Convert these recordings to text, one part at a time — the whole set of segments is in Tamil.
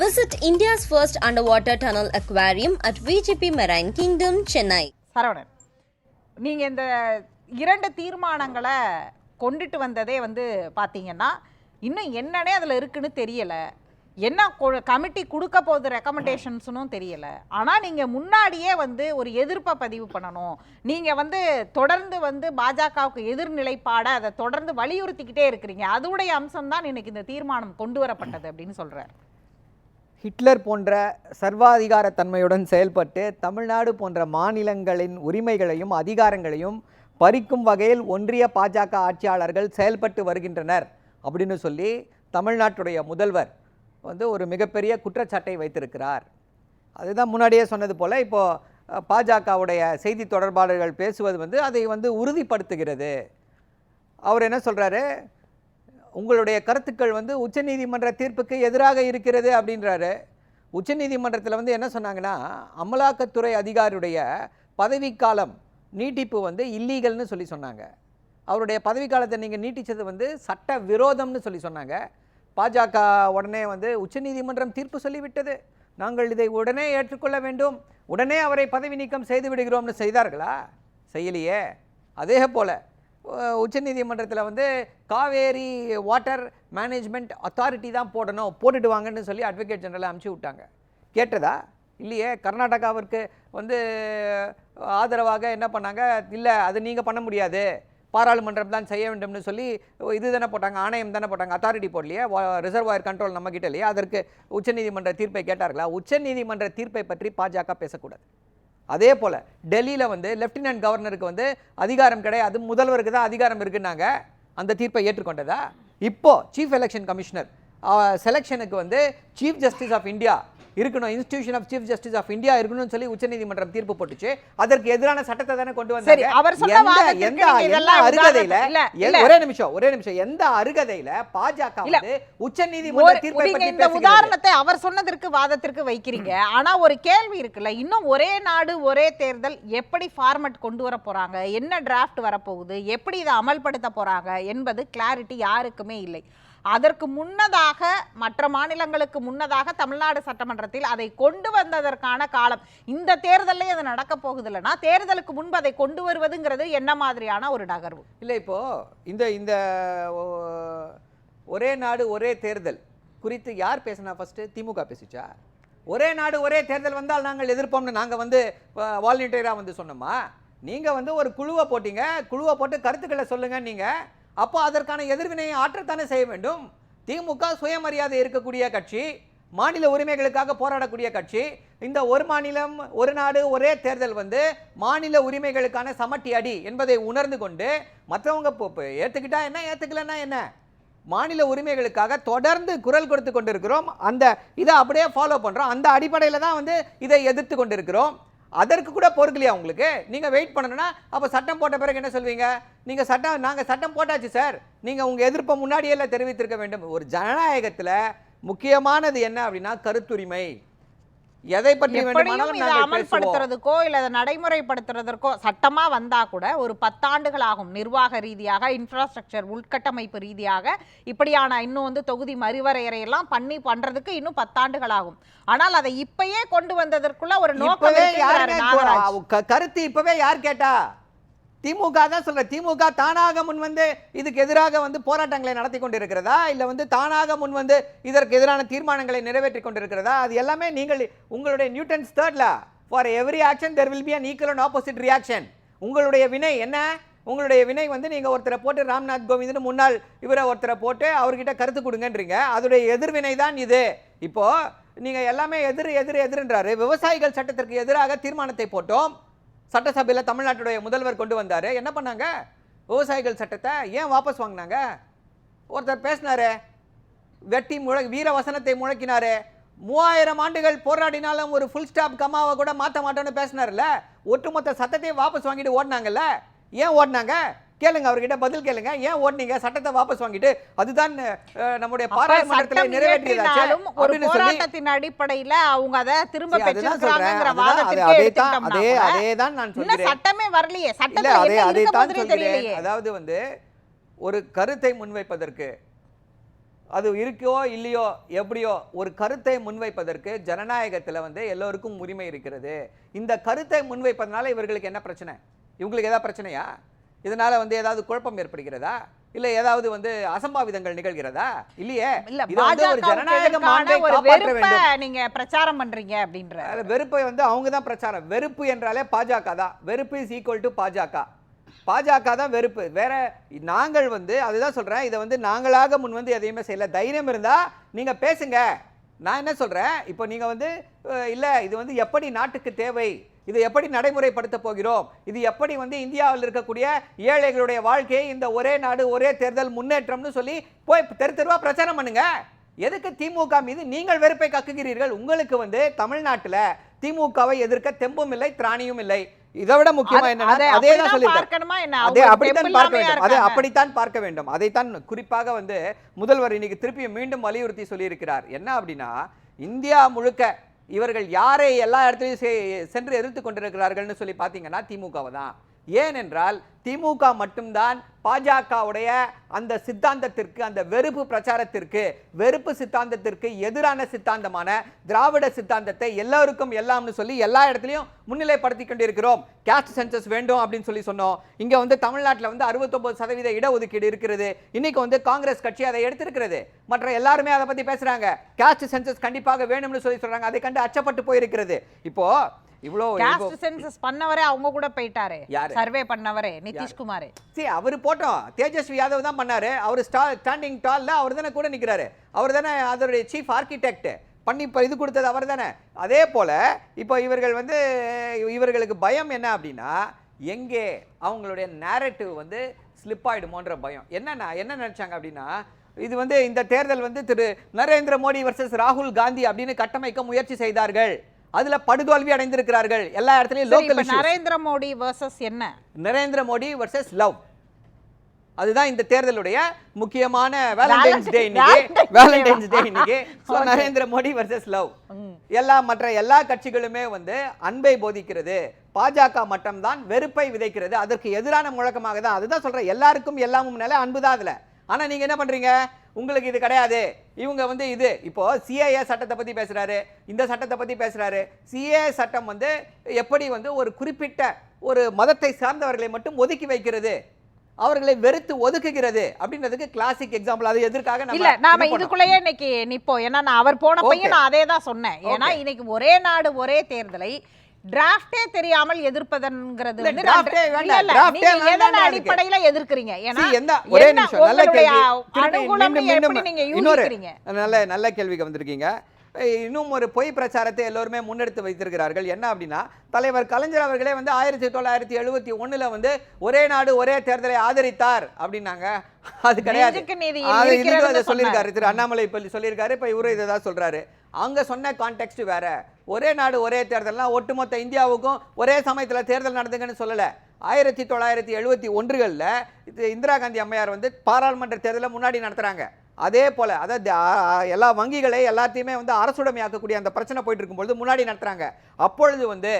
Visit India's first underwater tunnel aquarium at VGP Marine Kingdom, Chennai. Saravanan நீங்க இந்த இரண்டு தீர்மானங்களை கொண்டுட்டு வந்ததே வந்து பார்த்தீங்கன்னா இன்னும் என்னன்னே அதில் இருக்குன்னு தெரியலை. என்ன கமிட்டி கொடுக்க போகுது ரெக்கமெண்டேஷன்ஸ்னும் தெரியல. ஆனால் நீங்கள் முன்னாடியே வந்து ஒரு எதிர்ப்பை பதிவு பண்ணணும். நீங்கள் வந்து தொடர்ந்து வந்து பாஜகவுக்கு எதிர்நிலைப்பாட அதை தொடர்ந்து வலியுறுத்திக்கிட்டே இருக்கிறீங்க. அதோடைய அம்சம் தான் இன்னைக்கு இந்த தீர்மானம் கொண்டு வரப்பட்டது அப்படின்னு சொல்கிறார் ஹிட்லர் போன்ற சர்வாதிகார தன்மையுடன் செயல்பட்டு தமிழ்நாடு போன்ற மாநிலங்களின் உரிமைகளையும் அதிகாரங்களையும் பறிக்கும் வகையில் ஒன்றிய பாஜக ஆட்சியாளர்கள் செயல்பட்டு வருகின்றனர் அப்படின்னு சொல்லி தமிழ்நாட்டுடைய முதல்வர் வந்து ஒரு மிகப்பெரிய குற்றச்சாட்டை வைத்திருக்கிறார். அதுதான் முன்னாடியே சொன்னது போல் இப்போது பாஜகவுடைய செய்தி தொடர்பாளர்கள் பேசுவது வந்து அதை வந்து உறுதிப்படுத்துகிறது. அவர் என்ன சொல்கிறாரு உங்களுடைய கருத்துக்கள் வந்து உச்சநீதிமன்ற தீர்ப்புக்கு எதிராக இருக்கிறது அப்படின்றாரு. உச்சநீதிமன்றத்தில் வந்து என்ன சொன்னாங்கன்னா அமலாக்கத்துறை அதிகாரியுடைய பதவிக்காலம் நீட்டிப்பு வந்து இல்லீகல்னு சொல்லி சொன்னாங்க. அவருடைய பதவிக்காலத்தை நீங்கள் நீட்டிச்சது வந்து சட்ட விரோதம்னு சொல்லி சொன்னாங்க. பாஜக உடனே வந்து உச்சநீதிமன்றம் தீர்ப்பு சொல்லிவிட்டது. நாங்கள் இதை உடனே ஏற்றுக்கொள்ள வேண்டும். உடனே அவரை பதவி நீக்கம் செய்து விடுகிறோம்னு செய்தார்களா? செய்யலையே. அதே போல் உச்சநீதிமன்றத்தில் வந்து காவேரி வாட்டர் மேனேஜ்மெண்ட் அத்தாரிட்டி தான் போடணும் போட்டுட்டு வாங்கன்னு சொல்லி அட்வொகேட் ஜெனரலை அமுச்சு விட்டாங்க. கேட்டதா? இல்லையே. கர்நாடகாவிற்கு வந்து ஆதரவாக என்ன பண்ணாங்க? இல்லை அது நீங்கள் பண்ண முடியாது. பாராளுமன்றம் தான் செய்ய வேண்டும்னு சொல்லி இது தானே போட்டாங்க ஆணையம் தானே போட்டாங்க. அத்தாரிட்டி போடலையே. ரிசர்வாயர் கண்ட்ரோல் நம்ம கிட்ட இல்லையா. அதற்கு உச்சநீதிமன்ற தீர்ப்பை கேட்டார்களா? உச்சநீதிமன்ற தீர்ப்பை பற்றி பாஜக பேசக்கூடாது. அதே போல் டெல்லியில் வந்து லெஃப்டினன்ட் கவர்னருக்கு வந்து அதிகாரம் கிடையாது. முதல்வருக்கு தான் அதிகாரம் இருக்குன்னாங்க. அந்த தீர்ப்பை ஏற்றுக்கொண்டதா? இப்போ சீஃப் எலெக்ஷன் கமிஷனர் செலெக்ஷனுக்கு வந்து சீஃப் ஜஸ்டிஸ் ஆஃப் இந்தியா இருக்கணும். Institution of chief justice of India இருக்கணும்னு சொல்லி உச்சநீதிமன்றம் தீர்ப்பு போட்டுச்சு. அதற்கு எதிரான சட்டத்தை தானே கொண்டு வந்தாங்க. அவர் சொன்ன எந்த எந்த அருகதையில. ஒரே நிமிஷம் ஒரே நிமிஷம். எந்த அருகதையில பாஜக. வந்து உச்சநீதிமன்ற தீர்ப்பை பற்றி இந்த உதாரணத்தை அவர் சொன்னதற்கு வாதத்திற்கு வைக்கிறீங்க. ஆனா ஒரு கேள்வி இருக்குல்ல இன்னும் ஒரே நாடு ஒரே தேர்தல் எப்படி ஃபார்மட் கொண்டு வர போறாங்க? என்ன டிராஃப்ட் வரப்போகுது? எப்படி இதை அமல்படுத்த போறாங்க? என்பது கிளாரிட்டி யாருக்குமே இல்லை. அதற்கு முன்னதாக மற்ற மாநிலங்களுக்கு முன்னதாக தமிழ்நாடு சட்டமன்றத்தில் அதை கொண்டு வந்ததற்கான காலம். இந்த தேர்தல்லே அது நடக்க போகுது இல்லைன்னா தேர்தலுக்கு முன்பு அதை கொண்டு வருவதுங்கிறது என்ன மாதிரியான ஒரு நகர்வு? இல்லை இப்போ இந்த இந்த ஓ, ஒரே நாடு ஒரே தேர்தல் குறித்து யார் பேசினா ஃபர்ஸ்ட் திமுக பேசிச்சா? ஒரே நாடு ஒரே தேர்தல் வந்தால் நாங்கள் எதிர்ப்போம்னு நாங்கள் வந்து வாலண்டியராக வந்து சொன்னோமா? நீங்கள் வந்து ஒரு குழுவை போட்டீங்க குழுவை போட்டு கருத்துக்களை சொல்லுங்கள் நீங்கள் அப்போ அதற்கான எதிர்வினையை ஆற்றத்தானே செய்ய வேண்டும்? திமுக சுயமரியாதை இருக்கக்கூடிய கட்சி மாநில உரிமைகளுக்காக போராடக்கூடிய கட்சி இந்த ஒரு மாநிலம் ஒரு நாடு ஒரே தேர்தல் வந்து மாநில உரிமைகளுக்கான சமட்டி அடி என்பதை உணர்ந்து கொண்டு மற்றவங்க இப்போ ஏற்றுக்கிட்டா என்ன ஏற்றுக்கலன்னா என்ன? மாநில உரிமைகளுக்காக தொடர்ந்து குரல் கொடுத்து கொண்டிருக்கிறோம். அந்த இதை அப்படியே ஃபாலோ பண்ணுறோம் அந்த அடிப்படையில் தான் வந்து இதை எதிர்த்து கொண்டிருக்கிறோம். அதற்கு கூட பொறுக்கலையா உங்களுக்கு? நீங்கள் வெயிட் பண்ணணும்னா அப்போ சட்டம் போட்ட பிறகு என்ன சொல்வீங்க? நீங்கள் சட்டம் நாங்கள் சட்டம் போட்டாச்சு சார் நீங்கள் உங்கள் எதிர்ப்பை முன்னாடியெல்லாம் தெரிவித்திருக்க வேண்டும். ஒரு ஜனநாயகத்தில் முக்கியமானது என்ன அப்படின்னா கருத்துரிமை. எதை பற்றி அமல்படுத்துறதுக்கோ இல்ல அதை நடைமுறைப்படுத்துறதற்கோ சட்டமா வந்தா கூட ஒரு பத்தாண்டுகள் ஆகும் நிர்வாக ரீதியாக இன்ஃப்ராஸ்ட்ரக்சர் உள்கட்டமைப்பு ரீதியாக இப்படியான இன்னும் வந்து தொகுதி மறுவரையறை எல்லாம் பண்ணி பண்றதுக்கு இன்னும் பத்தாண்டுகள் ஆகும். ஆனால் அதை இப்பயே கொண்டு வந்ததற்குள்ள ஒரு நோக்கம் கருத்து இப்பவே யார் கேட்டா? திமுக தான் சொல்ற திமுக தானாக முன் வந்து இதுக்கு எதிராக வந்து போராட்டங்களை நடத்தி கொண்டிருக்கிறதா? இல்ல வந்து தானாக முன் வந்து இதற்கு எதிரான தீர்மானங்களை நிறைவேற்றி கொண்டிருக்கிறதா? அது எல்லாமே நீங்கள் உங்களுடைய Newton's தேர்ட்ல. For every action there will be an equal and opposite reaction உங்களுடைய வினை என்ன? உங்களுடைய வினை வந்து நீங்கள் ஒருத்தரை போட்டு ராம்நாத் கோவிந்த்னு முன்னாள் இவரை ஒருத்தரை போட்டு அவர்கிட்ட கருத்து கொடுங்கன்றீங்க. அதோடைய எதிர்வினை தான் இது. இப்போது நீங்கள் எல்லாமே எதிர் எதிர் எதிர்ன்றாரு. விவசாயிகள் சட்டத்திற்கு எதிராக தீர்மானத்தை போட்டோம். சட்டசபையில் தமிழ்நாட்டுடைய முதல்வர் கொண்டு வந்தார். என்ன பண்ணாங்க? விவசாயிகள் சட்டத்தை ஏன் வாபஸ் வாங்கினாங்க? ஒருத்தர் பேசினாரு. வெட்டி முழ வீர வசனத்தை முழக்கினாரு. மூவாயிரம் ஆண்டுகள் போராடினாலும் ஒரு ஃபுல் ஸ்டாப் கமாவை கூட மாற்ற மாட்டோம்னு பேசினார்ல ஒட்டுமொத்த சட்டத்தையும் வாபஸ் வாங்கிட்டு ஓடினாங்கல்ல. ஏன் ஓடினாங்க? கேளுங்க அவர்கிட்ட பதில் கேளுங்க. ஏன் ஓடுனீங்க? சட்டத்தை வாபஸ் வாங்கிட்டு அதுதான் நம்முடைய பாராளுமன்றத்தில் நிறைவேற்றியதாச்சே ஒரு போராட்டத்தின் அடிப்படையில அவங்க அதை திரும்ப சொல்றேன். அதுதான், அது- அதே தான் நான் சொல்கிறேன். சட்டமே வரலையே. சட்டத்துல அதே தான் சொல்கிறேன். அதாவது வந்து ஒரு கருத்தை முன்வைப்பதற்கு அது இருக்கோ இல்லையோ எப்படியோ ஒரு கருத்தை முன்வைப்பதற்கு ஜனநாயகத்துல வந்து எல்லோருக்கும் உரிமை இருக்கிறது. இந்த கருத்தை முன்வைப்பதனால இவர்களுக்கு என்ன பிரச்சனை? இவங்களுக்கு ஏதாவது பிரச்சனையா? இதனால வந்து ஏதாவது குழப்பம் ஏற்படுகிறதா? இல்ல ஏதாவது வந்து அசம்பாவிதங்கள் நிகழ்கிறதா? இல்லையே. இல்ல ஒரு பாஜக நீங்க பிரச்சாரம் பண்றீங்க அப்படின்ற. வெறுப்பை வந்து அவங்க தான் பிரச்சாரம். வெறுப்பு என்றாலே பாஜக தான். வெறுப்பு இஸ் ஈக்குவல் டு பாஜக. பாஜக தான் வெறுப்பு. வேற நாங்கள் வந்து அதுதான் சொல்றேன். இதை வந்து நாங்களாக முன் வந்து எதையுமே செய்யல. தைரியம் இருந்தா நீங்க பேசுங்க. நான் என்ன சொல்றேன்? இப்போ நீங்க வந்து இல்ல இது வந்து எப்படி நாட்டுக்கு தேவை? இதை எப்படி நடைமுறைப்படுத்த போகிறோம்? இது எப்படி வந்து இந்தியாவில் இருக்கக்கூடிய ஏழைகளுடைய வாழ்க்கையை இந்த ஒரே நாடு ஒரே தேர்தல் முன்னேற்றம்னு சொல்லி போய் தெரு தெருவா பிரச்சாரம் பண்ணுங்க. எதுக்கு திமுக மீது நீங்கள் வெறுப்பை கக்குகிறீர்கள்? உங்களுக்கு வந்து தமிழ்நாட்டுல திமுகவை எதிர்க்க தெம்பும் இல்லை திராணியும் இல்லை. இதை விட முக்கியமா அதை தான் சொல்லியிருக்காரு. என்ன? அதே அப்படித்தான் பார்க்க வேண்டும். அதை? அப்படித்தான் பார்க்க வேண்டும். அதைத்தான் குறிப்பாக வந்து முதல்வர் இன்னைக்கு திருப்பி மீண்டும் வலியுறுத்தி சொல்லியிருக்கிறார். என்ன அப்படின்னா இந்தியா முழுக்க இவர்கள் யாரை எல்லா இடத்துலையும் செ- சென்று எதிர்த்து கொண்டிருக்கிறார்கள்னு சொல்லி பார்த்தீங்கன்னா திமுகவை தான். ஏனென்றால் திமுக மட்டும்தான் பாஜகவுடைய அந்த சித்தாந்தத்திற்கு அந்த வெறுப்பு பிரச்சாரத்திற்கு வெறுப்பு சித்தாந்தத்திற்கு எதிரான சித்தாந்தமான திராவிட சித்தாந்தத்தை எல்லோருக்கும் எல்லாம்னு சொல்லி எல்லா இடத்துலையும் முன்னிலைப்படுத்தி கொண்டிருக்கிறோம். கேஸ்ட் சென்சஸ் வேண்டும் அப்படின்னு சொல்லி சொன்னோம். இங்கே வந்து தமிழ்நாட்டில் வந்து 69% சதவீத இடஒதுக்கீடு இருக்கிறது. இன்னைக்கு வந்து காங்கிரஸ் கட்சி அதை எடுத்திருக்கிறது. மற்ற எல்லாருமே அதை பற்றி பேசுகிறாங்க கேஸ்ட் சென்சஸ் கண்டிப்பாக வேணும்னு சொல்லி சொல்கிறாங்க அதை கண்டு அச்சப்பட்டு போயிருக்கிறது. இப்போது இவ்வளோ காஸ்ட் சென்சஸ் பண்ணவரே அவங்க கூட போயிட்டாரு. யாரு? சர்வே பண்ணவரே நிதிஷ்குமார். சரி அவர் போட்டோம் தேஜஸ்வி யாதவ் தான் பண்ணாரு. அவர் ஸ்டா ஸ்டாண்டிங் டால்ல அவர் தானே கூட நிற்கிறாரு அவர் தானே அதோடைய சீஃப் ஆர்கிடெக்ட் பண்ணி இப்போ இது கொடுத்தது அவர் தானே. அதே போல இப்போ இவர்கள் வந்து இவர்களுக்கு பயம் என்ன அப்படின்னா எங்கே அவங்களுடைய நேரட்டிவ் வந்து ஸ்லிப் ஆயிடுமோன்ற பயம். என்னன்னா என்ன நினைச்சாங்க அப்படின்னா இது வந்து இந்த தேர்தல் வந்து திரு நரேந்திர மோடி வர்சஸ் ராகுல் காந்தி அப்படின்னு கட்டமைக்க முயற்சி செய்தார்கள். அதுல படுதோல்வி அடைந்திருக்கிறார்கள் எல்லா இடத்துலயும் லோக்கல் நரேந்திர மோடி வர்சஸ் என்ன? நரேந்திர மோடி வர்சஸ் லவ் அதுதான் இந்த தேர்தலுடைய முக்கியமான வேலண்டைன்ஸ் டே இன்னைக்கு. Valentine's day? இன்னைக்கு. So. Narendra Modi versus love. எல்லா மற்ற எல்லா கட்சிகளுமே வந்து அன்பை போதிக்கிறது. பாஜக மட்டும்தான் வெறுப்பை விதைக்கிறது. அதற்கு எதிரான முழக்கமாக தான் அதுதான் சொல்றேன். எல்லாருக்கும் எல்லாமும் நிலை அன்பு தான் அதுல. ஆனா நீங்க என்ன பண்றீங்க? உங்களுக்கு இது கிடையாது. இவங்க வந்து இது இப்போ சிஏஏ சட்டத்தை பத்தி பேசுறாரு. இந்த சட்டத்தை பத்தி பேசுறாரு. சிஏ சட்டம் வந்து எப்படி வந்து ஒரு குறிப்பிட்ட ஒரு மதத்தை சார்ந்தவர்களை மட்டும் ஒதுக்கி வைக்கிறது? அவர்களை வெறுத்து ஒதுக்குகிறது? அப்படின்றதுக்கு கிளாசிக் எக்ஸாம்பிள் அது எதற்காக நம்ம இல்ல நாம. இதுக்குள்ளேயே இன்னைக்கு நிப்போம். ஏன்னா நான் அவர் போன. பையன் நான் அதே தான் சொன்னேன். ஏன்னா. இன்னைக்கு ஒரே நாடு ஒரே தேர்தலை டிராஃப்டே தெரியாமல் எதிர்ப்பதன்ங்கிறது. அடிப்படையில எதிர்க்கிறீங்க? ஏன்னா ஒரே நிமிஷம் நல்ல கேள்வி. இன்னொரு நல்ல நல்ல கேள்விக்கு வந்திருக்கீங்க. இன்னும் ஒரு பொய் பிரச்சாரத்தை எல்லோருமே முன்னெடுத்து வைத்திருக்கிறார்கள். என்ன அப்படின்னா தலைவர் கலைஞர் அவர்களே வந்து ஆயிரத்தி தொள்ளாயிரத்தி எழுபத்தி ஒண்ணுல வந்து ஒரே நாடு ஒரே தேர்தலை ஆதரித்தார் அப்படின்னாங்க. அது கிடையாது. சொல்லியிருக்காரு. திரு அண்ணாமலை இப்போ சொல்லியிருக்காரு. இப்போ இவரும் இதை தான் சொல்றாரு. அங்கே சொன்ன கான்டெக்ட் வேறு. ஒரே நாடு ஒரே தேர்தல்னால் ஒட்டுமொத்த இந்தியாவுக்கும் ஒரே சமயத்தில் தேர்தல் நடந்துங்கன்னு சொல்லலை. ஆயிரத்தி தொள்ளாயிரத்தி எழுபத்தி ஒன்றுகளில் இது இந்திரா காந்தி அம்மையார் வந்து பாராளுமன்ற தேர்தலை முன்னாடி நடத்துகிறாங்க அதே போல் அதாவது எல்லா வங்கிகளை எல்லாத்தையுமே வந்து அரசுடைமையாக்கக்கூடிய அந்த பிரச்சனை போயிட்டு இருக்கும்பொழுது முன்னாடி நடத்துகிறாங்க அப்பொழுது வந்து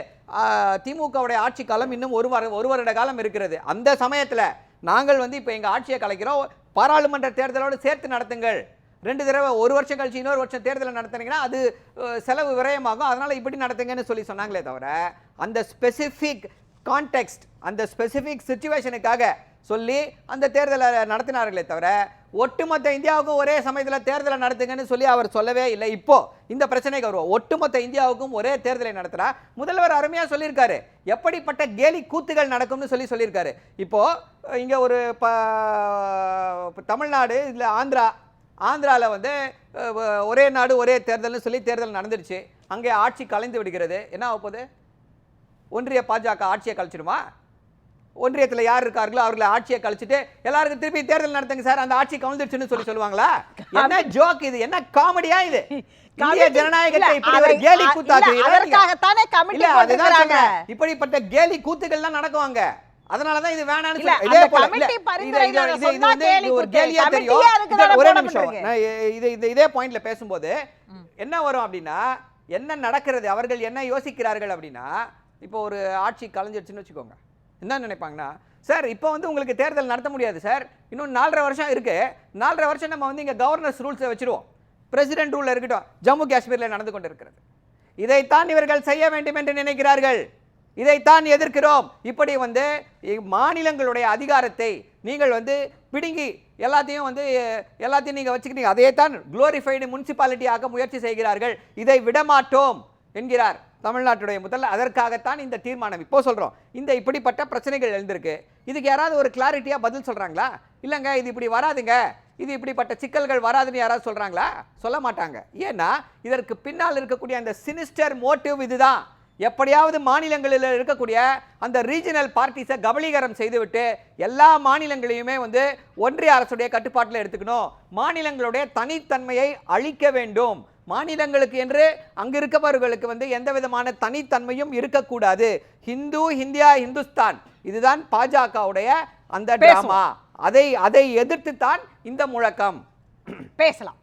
திமுகவுடைய ஆட்சி காலம் இன்னும் ஒரு வார ஒரு வருட காலம் இருக்கிறது. அந்த சமயத்தில் நாங்கள் வந்து இப்போ எங்கள் ஆட்சியை கலைக்கிறோம். பாராளுமன்ற தேர்தலோடு சேர்த்து நடத்துங்கள். ரெண்டு தடவை ஒரு வருஷம் கழிச்சு இன்னொரு வருஷம் தேர்தலை நடத்துனீங்கன்னா அது செலவு விரயமாகும். அதனால் இப்படி நடத்துங்கன்னு சொல்லி சொன்னாங்களே தவிர அந்த ஸ்பெசிஃபிக் கான்டெக்ஸ்ட் அந்த ஸ்பெசிஃபிக் சுச்சுவேஷனுக்காக சொல்லி அந்த தேர்தலை நடத்தினார்களே தவிர ஒட்டுமொத்த இந்தியாவுக்கும் ஒரே சமயத்தில் தேர்தலை நடத்துங்கன்னு சொல்லி அவர் சொல்லவே இல்லை. இப்போ இந்த பிரச்சனைக்கு வருவோம். ஒட்டுமொத்த இந்தியாவுக்கும் ஒரே தேர்தலை நடத்துறா? முதல்வர் அருமையாக சொல்லியிருக்காரு. எப்படிப்பட்ட கேலி கூத்துகள் நடக்கும்னு சொல்லி சொல்லியிருக்காரு. இப்போ இங்கே ஒரு ப தமிழ்நாடு இல்லை ஆந்திரா ஆந்திரால வந்து ஒரே நாடு ஒரே தேர்தல்னு சொல்லி தேர்தல் நடந்துருச்சு அங்கே ஆட்சி கலைந்து விடுகிறது. என்ன ஆகப் போகுது? ஒன்றிய பாஜக ஆட்சியை கழிச்சிடுமா ஒன்றியத்துல யார் இருக்கார்களோ அவர்களை ஆட்சியை கழிச்சிட்டு எல்லாருக்கும் திருப்பி தேர்தல் நடத்துங்க சார் அந்த ஆட்சி கவுந்துருச்சுன்னு சொல்லி சொல்லுவாங்களா? என்ன ஜோக் இது? என்ன காமெடியா இது? இப்படிப்பட்ட கேலி கூத்துக்கள்லாம் நடக்குவாங்க அதனாலதான் இது வேணாம்னு இதே போல இது- இது- வந்து ஒரு. கேலியா தெரியும். தானே ஒரே நிமிஷம். இது இது இதே பாயிண்ட்ல பேசும்போது என்ன வரும் அப்படின்னா என்ன நடக்கிறது அவர்கள் என்ன யோசிக்கிறார்கள் அப்படின்னா இப்போ ஒரு ஆட்சி கலைஞ்சிருச்சுன்னு வச்சுக்கோங்க. என்ன நினைப்பாங்கன்னா சார் இப்போ வந்து உங்களுக்கு தேர்தல் நடத்த முடியாது சார். இன்னும் நாலரை வருஷம் இருக்கு. நாலரை வருஷம் நம்ம வந்து இங்கே கவர்னர்ஸ் ரூல்ஸை வச்சிருவோம். பிரசிடென்ட் ரூலில் இருக்கட்டும். ஜம்மு காஷ்மீரில் நடந்து கொண்டிருக்கிறது. இதைத்தான் இவர்கள் செய்ய வேண்டும் என்று நினைக்கிறார்கள். இதைத்தான் எதிர்க்கிறோம். இப்படி வந்து மாநிலங்களுடைய அதிகாரத்தை நீங்கள் வந்து பிடுங்கி எல்லாத்தையும் வந்து எல்லாத்தையும் நீங்கள் வச்சுக்கிட்டீங்க. அதையே தான் குளோரிஃபைடு முனிசிபாலிட்டி முயற்சி செய்கிறார்கள். இதை விடமாட்டோம் என்கிறார் தமிழ்நாட்டுடைய முதல்ல அதற்காகத்தான் இந்த தீர்மானம் இப்போ சொல்கிறோம் இந்த இப்படிப்பட்ட பிரச்சனைகள் எழுந்திருக்கு. இதுக்கு யாராவது ஒரு கிளாரிட்டியாக பதில் சொல்கிறாங்களா இல்லைங்க இது இப்படி வராதுங்க. இது இப்படிப்பட்ட சிக்கல்கள் வராதுன்னு யாராவது சொல்கிறாங்களா சொல்ல மாட்டாங்க. ஏன்னா இதற்கு பின்னால் இருக்கக்கூடிய அந்த சினிஸ்டர் மோட்டிவ் இதுதான். எப்படியாவது மாநிலங்களில் இருக்கக்கூடிய அந்த ரீஜனல் பார்ட்டிஸை கபலீகரம் செய்துவிட்டு எல்லா மாநிலங்களையுமே வந்து ஒன்றிய அரசுடைய கட்டுப்பாட்டில் எடுத்துக்கணும். மாநிலங்களுடைய தனித்தன்மையை அழிக்க வேண்டும். மாநிலங்களுக்கு என்று அங்கு இருக்கவர்களுக்கு வந்து எந்த விதமான தனித்தன்மையும் இருக்கக்கூடாது. ஹிந்து இந்தியா இந்துஸ்தான் இதுதான் பாஜகவுடைய அந்த. டிராமா அதை அதை எதிர்த்து தான் இந்த முழக்கம். பேசலாம்.